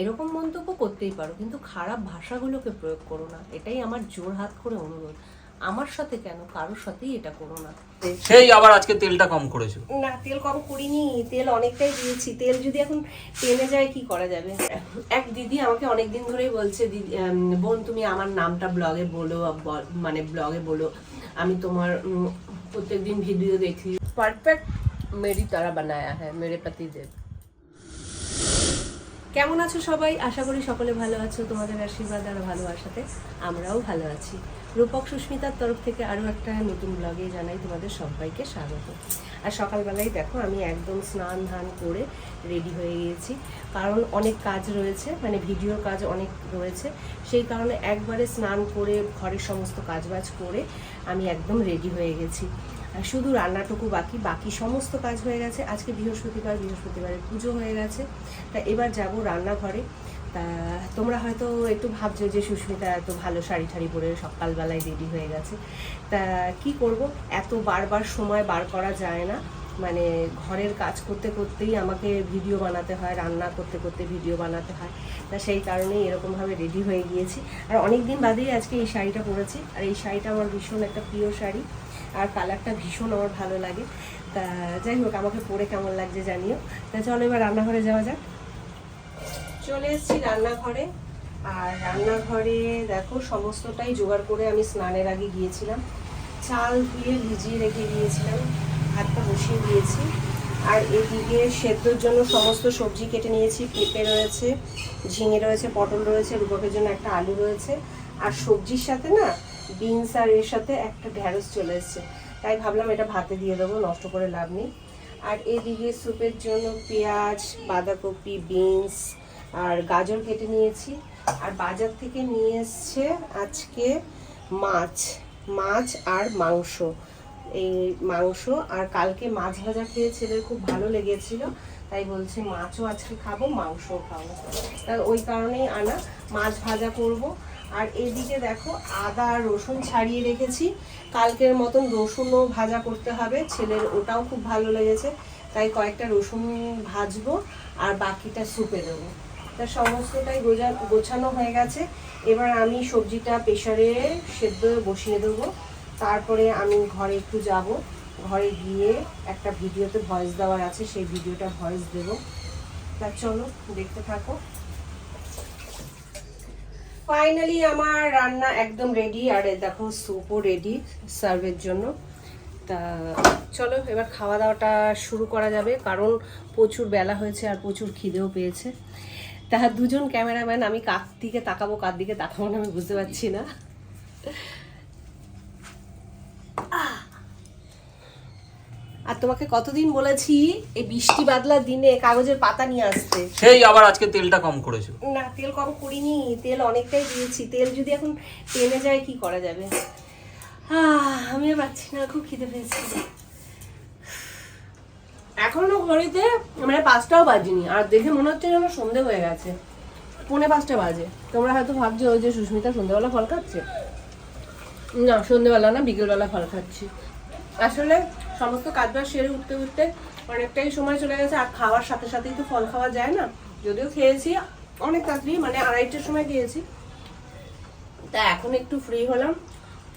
এরকম মন্তব্য করতেই পারো কিন্তু খারাপ ভাষাগুলোকে প্রয়োগ করো না। এটাই আমার জোর হাত করে অনুরোধ। আমার সাথে কেন? কারোর সাথেই এটা করো না। সেই আবার আজকে তেলটা কম করেছ। না তেল কম করিনি। তেল অনেকটাই দিয়েছি। তেল যদি এখন টেনে যায় কি করা যাবে? এক দিদি আমাকে অনেক দিন ধরেই বলছে দিদি বোন তুমি আমার নামটা ব্লগে বলো মানে ব্লগে বলো। আমি তোমার প্রত্যেকদিন ভিডিও দেখি। পারফেক্ট মেরি তারা বানায়া হ্যাঁ মেরে পতি দেব কেমন আছো সবাই? আশা করি সকলে ভালো আছো। তোমাদের আশীর্বাদ আর ভালোবাসাতে আমরাও ভালো আছি। রূপক সুস্মিতার তরফ থেকে আরও একটা নতুন ব্লগে জানাই তোমাদের সবাইকে স্বাগত। আর সকালবেলায় দেখো, আমি একদম স্নান ধান করে রেডি হয়ে গিয়েছি। কারণ অনেক কাজ রয়েছে মানে ভিডিওর কাজ অনেক রয়েছে। সেই কারণে একবারে স্নান করে ঘরের সমস্ত কাজবাজ করে আমি একদম রেডি হয়ে গেছি। শুধু রান্নাটুকু বাকি বাকি সমস্ত কাজ হয়ে গেছে। আজকে বৃহস্পতিবার, বৃহস্পতিবারের পুজো হয়ে গেছে। তা এবার যাব রান্নাঘরে। তা তোমরা হয়তো একটু ভাবছ যে সুস্মিতা এত ভালো শাড়ি ঠাড়ি পরে সকালবেলায় রেডি হয়ে গেছে। তা কি করব? এত বারবার সময় বার করা যায় না। মানে ঘরের কাজ করতে করতেই আমাকে ভিডিও বানাতে হয়, রান্না করতে করতে ভিডিও বানাতে হয়। তা সেই কারণেই এরকমভাবে রেডি হয়ে গিয়েছি। আর অনেক দিন বাদেই আজকে এই শাড়িটা পরেছি। আর এই শাড়িটা আমার ভীষণ একটা প্রিয় শাড়ি। আর কালারটা ভীষণ আমার ভালো লাগে। তা যাই হোক, আমাকে পরে কেমন লাগছে জানিও। তা চলো এবার রান্নাঘরে যাওয়া যাক। চলে এসেছি রান্নাঘরে। আর রান্নাঘরে দেখো, সমস্তটাই জোগাড় করে আমি স্নানের আগে গিয়েছিলাম। চাল ধুয়ে ভিজিয়ে রেখে গিয়েছিলাম, ভাতটা বসিয়ে দিয়েছি। আর এদিকে সেদ্ধর জন্য সমস্ত সবজি কেটে নিয়েছি। পেঁপে রয়েছে, ঝিঙে রয়েছে, পটল রয়েছে, রূপকের জন্য একটা আলু রয়েছে। আর সবজির সাথে না বিনস আর এর সাথে একটা ঢ্যাঁড়স চলে এসেছে। তাই ভাবলাম এটা ভাতে দিয়ে দেবো, নষ্ট করে লাভ নেই। আর এদিকে স্যুপের জন্য পেঁয়াজ, বাঁধাকপি, বিনস আর গাজর কেটে নিয়েছি। আর বাজার থেকে নিয়ে এসছে আজকে মাছ মাছ আর মাংস। এই মাংস আর কালকে মাছ ভাজা খেয়ে ছেলের খুব ভালো লেগেছিল। তাই বলছে মাছও আজকে খাব, মাংসও খাব। তা ওই কারণেই আনা, মাছ ভাজা করব। আর এদিকে দেখো আদা রসুন ছাড়িয়ে রেখেছি। কালকের মতন রসুনও ভাজা করতে হবে। ছেলের ওটাও খুব ভালো লেগেছে। তাই কয়েকটা রসুন ভাজবো আর বাকিটা সুপে দেবো। তা সমস্তটাই গোজা, গোছানো হয়ে গেছে। এবার আমি সবজিটা প্রেশারে সেদ্ধ বসিয়ে দেবো। তারপরে আমি ঘরে একটু যাব। ঘরে গিয়ে একটা ভিডিওতে ভয়েস দেওয়ার আছে, সেই ভিডিওটা ভয়েস দেবো। তা চলো দেখতে থাকো। ফাইনালি আমার রান্না একদম রেডি আর দেখো স্যুপও রেডি সার্ভের জন্য। তা চলো, এবার খাওয়া দাওয়াটা শুরু করা যাবে, কারণ প্রচুর বেলা হয়েছে আর প্রচুর খিদেও পেয়েছে। তা দুজন ক্যামেরাম্যান আমি কার দিকে তাকাবো, কার দিকে তাকাবো না আমি বুঝতে পারছি না। আর তোমাকে কতদিন বলেছি এই বৃষ্টি বাদলার দিনে কাগজের পাতা নিয়ে আসতে? সেই আবার আজকে তেলটা কম করেছ। না তেল কম করিনি তেল অনেকটাই দিয়েছি। তেল যদি এখন টেনে যায় কি করা যাবে? আমি আর পাচ্ছি না খুব খিদে পেয়েছি। এখনও ঘড়িতে মানে পাঁচটাও বাজিনি আর দেখে মনে হচ্ছে যেন সন্ধে হয়ে গেছে। পৌনে পাঁচটা বাজে। তোমরা হয়তো ভাবছ ওই যে সুস্মিতা সন্ধ্যেবেলা ফল খাচ্ছে? না সন্ধ্যেবেলা না বিকেলবেলা ফল খাচ্ছি। আসলে সমস্ত কাজবাজ সেরে উঠতে উঠতে অনেকটাই সময় চলে গেছে, আর খাওয়ার সাথে সাথেই তো ফল খাওয়া যায় না। যদিও খেয়েছি অনেক তাড়াতাড়ি মানে আড়াইটার সময় খেয়েছি। তা এখন একটু ফ্রি হলাম,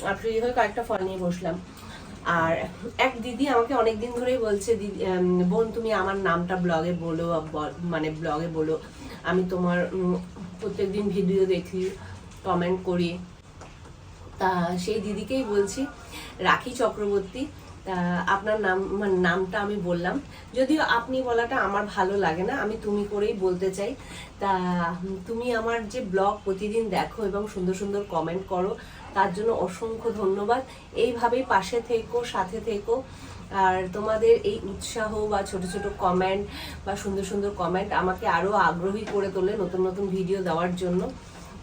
আর ফ্রি হয়ে কয়েকটা ফল নিয়ে বসলাম। আর এক দিদি আমাকে অনেক দিন ধরেই বলছে দিদি বোন, তুমি আমার নামটা ব্লগে বলো মানে ব্লগে বলো। আমি তোমার প্রত্যেকদিন ভিডিও দেখি কমেন্ট করি। তা সেই দিদিকেই বলছি, রাখি চক্রবর্তী আপনার নাম মানে নামটা আমি বললাম। যদিও আপনি বলাটা আমার ভালো লাগে না, আমি তুমি করেই বলতে চাই। তা তুমি আমার যে ব্লগ প্রতিদিন দেখো এবং সুন্দর সুন্দর কমেন্ট করো, তার জন্য অসংখ্য ধন্যবাদ। এইভাবেই পাশে থেকো, সাথে থেকো। আর তোমাদের এই উৎসাহ বা ছোট ছোট কমেন্ট বা সুন্দর সুন্দর কমেন্ট আমাকে আরও আগ্রহী করে তোলে নতুন নতুন ভিডিও দেওয়ার জন্য।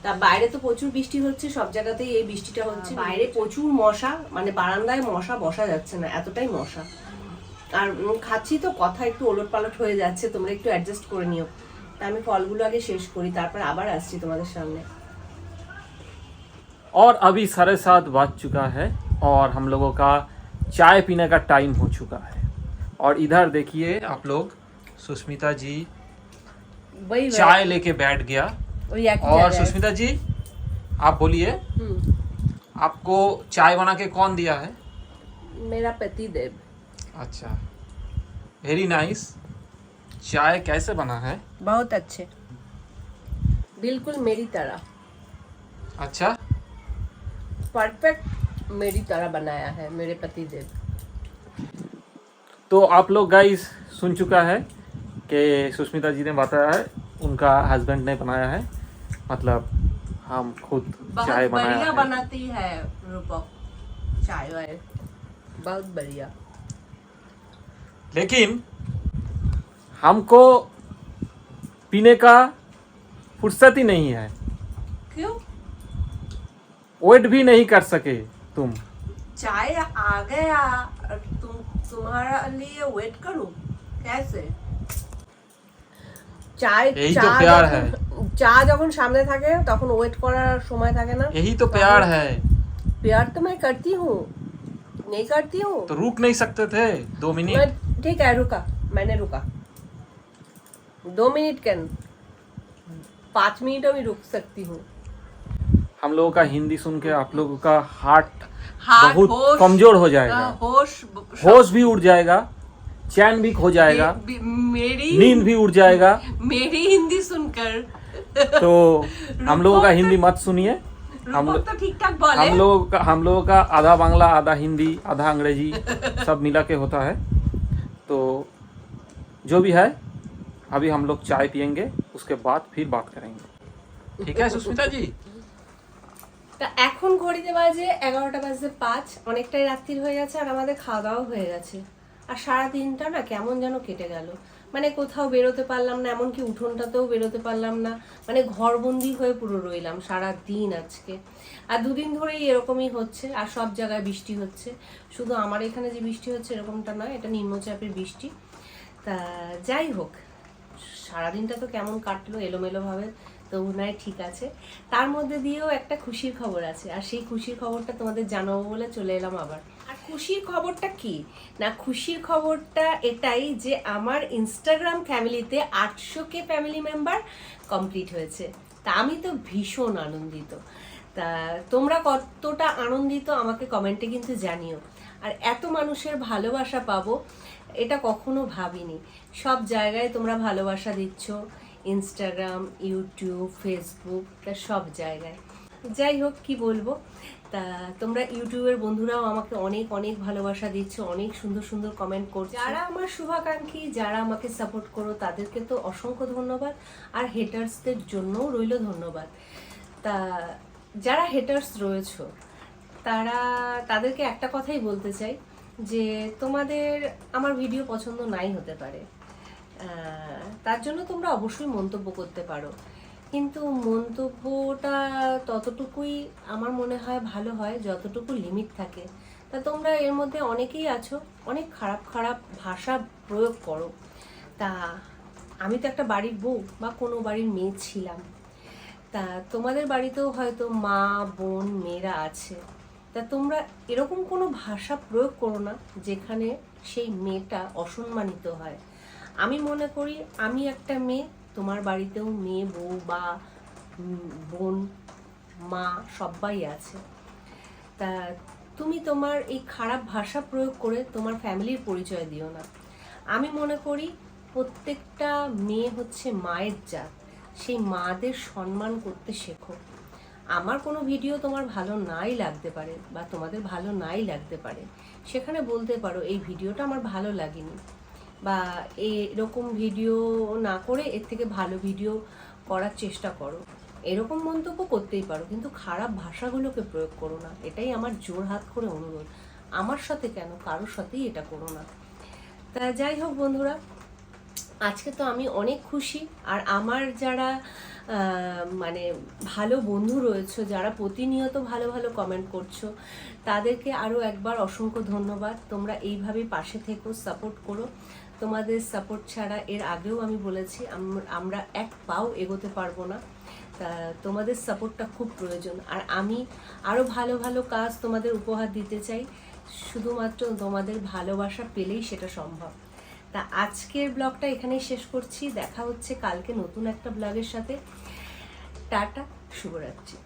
তা বাইরে তো প্রচুর বৃষ্টি হচ্ছে সব জায়গাতেই এই বৃষ্টিটা হচ্ছে বাইরে প্রচুর মশা মানে বারান্দায় মশা বসা যাচ্ছে না এতটাই মশা আর উম, খাচ্ছি তো কথা একটু ওলট পালট হয়ে যাচ্ছে তোমরা একটু অ্যাডজাস্ট করে নিও তা আমি ফলগুলো আগে শেষ করি তারপর আবার আসছি তোমাদের সামনে और अभी साढ़े सात बज चुका है और हम लोगों का चाय पीने का टाइम हो चुका है और इधर देखिए आप लोग सुष्मिता जी वही चाय लेके बैठ गया वही एक ही और सुष्मिता जी आप बोलिए। हम्म, आपको चाय बना के कौन दिया है? मेरा पति देव। अच्छा। वेरी नाइस चाय कैसे बना है? बहुत अच्छे। बिल्कुल मेरी तरह। अच्छा। परफेक्ट मेरी तरह बनाया है मेरे पति देव। तो आप लोग गाइस सुन चुका है कि सुष्मिता जी ने बताया है उनका हस्बैंड ने बनाया है। मतलब हम खुद चाय बढ़िया बनाती है रूपक चाय बहुत बढ़िया। लेकिन हमको पीने का फुर्सत ही नहीं है। क्यों? वेट भी नहीं कर सके तुम। चाय आ गया तुम तुम्हारा लिए वेट करूँ? कैसे? तो चाय यही चाय तो प्यार है। চা যখন সামনে থাকে তখন ওয়েট করার সময় থাকে না यही तो प्यार है प्यार तो मैं करती हूँ नहीं करती हूँ तो रुक नहीं सकते थे दो मैं मिनट ठीक है रुका मैंने रुका दो मिनट कैन पाँच मिनट में रुक सकती हूँ हम लोगों का हिंदी सुन के आप लोगों का हार्ट हार्ट, बहुत होश, कमजोर हो जाएगा होश होश भी उड़ जाएगा चैन भी खो जाएगा मे- मेरी नींद भी उड़ जाएगा मेरी हिंदी सुनकर तो हम लोगों का हिंदी मत सुनिए हम रूपक तो ठीक ठाक बोले हम लोगों का हम लोगों का आधा बांग्ला आधा हिंदी आधा अंग्रेजी सब मिला के होता है तो जो भी है अभी हम लोग चाय पियेंगे उसके बाद फिर बात करेंगे ठीक है सुष्मिता जी তা এখন ঘড়িতে বাজে এগারোটা বাজে পাঁচ অনেকটাই রাত্রির হয়ে গেছে আর আমাদের খাওয়া দাওয়া হয়ে গেছে আর সারা দিনটা না কেমন যেন কেটে গেল। মানে কোথাও বেরোতে পারলাম না, এমনকি উঠোনটাতেও বেরোতে পারলাম না। মানে ঘরবন্দি হয়ে পুরো রইলাম সারা দিন আজকে। আর দুদিন ধরেই এরকমই হচ্ছে, আর সব জায়গায় বৃষ্টি হচ্ছে। শুধু আমার এখানে যে বৃষ্টি হচ্ছে এরকমটা নয়, এটা নিম্নচাপের বৃষ্টি। তা যাই হোক সারাদিনটা তো কেমন কাটলো এলোমেলোভাবে তো নয় ঠিক আছে। তার মধ্যে দিয়েও একটা খুশির খবর আছে, আর সেই খুশির খবরটা তোমাদের জানাব বলে চলে এলাম আবার। আর খুশির খবরটা কি? না, খুশির খবরটা এটাই যে আমার ইনস্টাগ্রাম ফ্যামিলিতে আটশো কে ফ্যামিলি মেম্বার কমপ্লিট হয়েছে। তা আমি তো ভীষণ আনন্দিত। তা তোমরা কতটা আনন্দিত আমাকে কমেন্টে কিন্তু জানিও। আর এত মানুষের ভালোবাসা পাবো এটা কখনো ভাবিনি। সব জায়গায় তোমরা ভালোবাসা দিচ্ছ। ইনস্টাগ্রাম ইউটিউব ফেসবুক সব জায়গায়। যাই হোক, কি বলব? তা তোমরা ইউটিউবের বন্ধুরাও আমাকে অনেক অনেক ভালোবাসা দিচ্ছ, অনেক সুন্দর সুন্দর কমেন্ট করছ। যারা আমার শুভাকাঙ্ক্ষী, যারা আমাকে সাপোর্ট করো, তাদেরকে তো অসংখ্য ধন্যবাদ। আর হেটার্সদের জন্যও রইল ধন্যবাদ। তা যারা হেটার্স রয়েছো, তারা, তাদেরকে একটা কথাই বলতে চাই। যে তোমাদের আমার ভিডিও পছন্দ নাই হতে পারে। তার জন্য তোমরা অবশ্যই মন্তব্য করতে পারো। কিন্তু মন্তব্যটা ততটুকুই আমার মনে হয় ভালো হয়, যতটুকু লিমিট থাকে। তা তোমরা এর মধ্যে অনেকেই আছো, অনেক খারাপ খারাপ ভাষা প্রয়োগ করো। তা আমি তো একটা বাড়ির বউ বা কোনো বাড়ির মেয়ে ছিলাম। তা তোমাদের বাড়িতেও হয়তো মা, বোন, মেয়েরা আছে। তা তোমরা এরকম কোনো ভাষা প্রয়োগ করো না যেখানে সেই মেয়েটা অসম্মানিত হয়। আমি মনে করি আমি একটা মেয়ে, তোমার বাড়িতেও মেয়ে, বউ বা বোন, মা সবাই আছে। তা তুমি তোমার এই খারাপ ভাষা প্রয়োগ করে তোমার ফ্যামিলির পরিচয় দিও না। আমি মনে করি প্রত্যেকটা মেয়ে হচ্ছে মায়ের জাত। সেই মাদের সম্মান করতে শেখো। আমার কোনো ভিডিও তোমার ভালো নাই লাগতে পারে বা তোমাদের ভালো নাই লাগতে পারে, সেখানে বলতে পারো, এই ভিডিওটা আমার ভালো লাগেনি বা, এরকম ভিডিও না করে এর থেকে ভালো ভিডিও করার চেষ্টা করো। এরকম মন্তব্য করতেই পারো, কিন্তু খারাপ ভাষাগুলোকে প্রয়োগ করো না। এটাই আমার জোর হাত করে অনুরোধ। আমার সাথে কেন? কারোর সাথেই এটা করো না। তা যাই হোক বন্ধুরা আজকে তো আমি অনেক খুশি। আর আমার যারা মানে ভালো বন্ধু রয়েছে, যারা প্রতিনিয়ত ভালো ভালো কমেন্ট করছ, তাদেরকে আরও একবার অসংখ্য ধন্যবাদ। তোমরা এইভাবেই পাশে থেকো সাপোর্ট করো। তোমাদের সাপোর্ট ছাড়া এর আগেও আমি বলেছি, আম- আমরা এক পাও এগোতে পারব না। তা তোমাদের সাপোর্টটা খুব প্রয়োজন। আর আমি আরও ভালো ভালো কাজ তোমাদের উপহার দিতে চাই। শুধুমাত্র তোমাদের ভালোবাসা পেলেই সেটা সম্ভব। তা আজকের ব্লগটা এখানেই শেষ করছি। দেখা হচ্ছে কালকে নতুন একটা ব্লগের সাথে। টাটা, শুভরাত্রি।